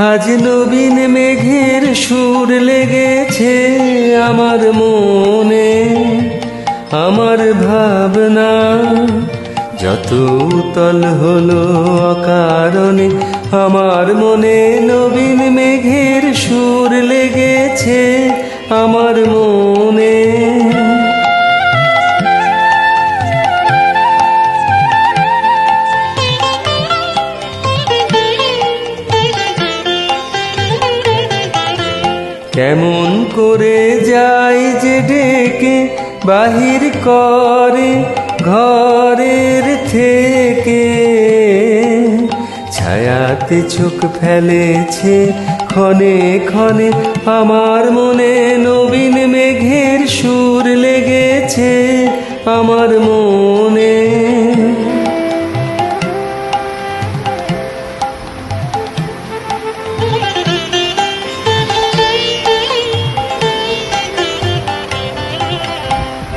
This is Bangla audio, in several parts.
আজ নবীন মেঘের সুর লেগেছে আমার মনে। আমার ভাবনা যত তল হলো কারণে আমার মনে নবীন মেঘের সুর লেগেছে আমার মনে। কেমন করে যাই যে ডেকে, বাহির করে ঘরের থেকে। ছায়াতে চোখ ফেলেছে, ক্ষণে ক্ষণে আমার মনে নবীন মেঘের সুর লেগেছে। আমার মনে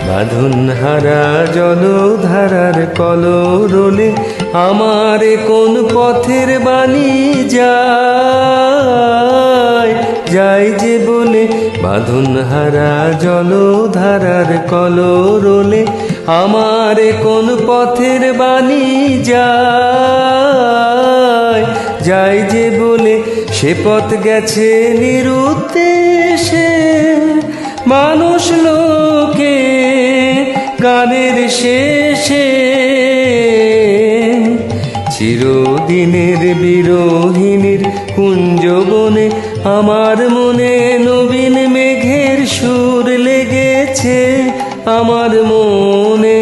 বাঁধন হারা জলধারার কলরোলে আমার কোন পথের বাণী যায়? যাই যে বলে বাঁধন হারা জলধারার কলরোলে আমার কোন পথের বাণী যায়? যাই যে বলে সে পথ গেছে নিরুদ্দেশে, মানুষ লোকে গানের শেষে চিরদিনের বিরোহিনীর কুঞ্জবনে আমার মনে নবীন মেঘের সুর লেগেছে আমার মনে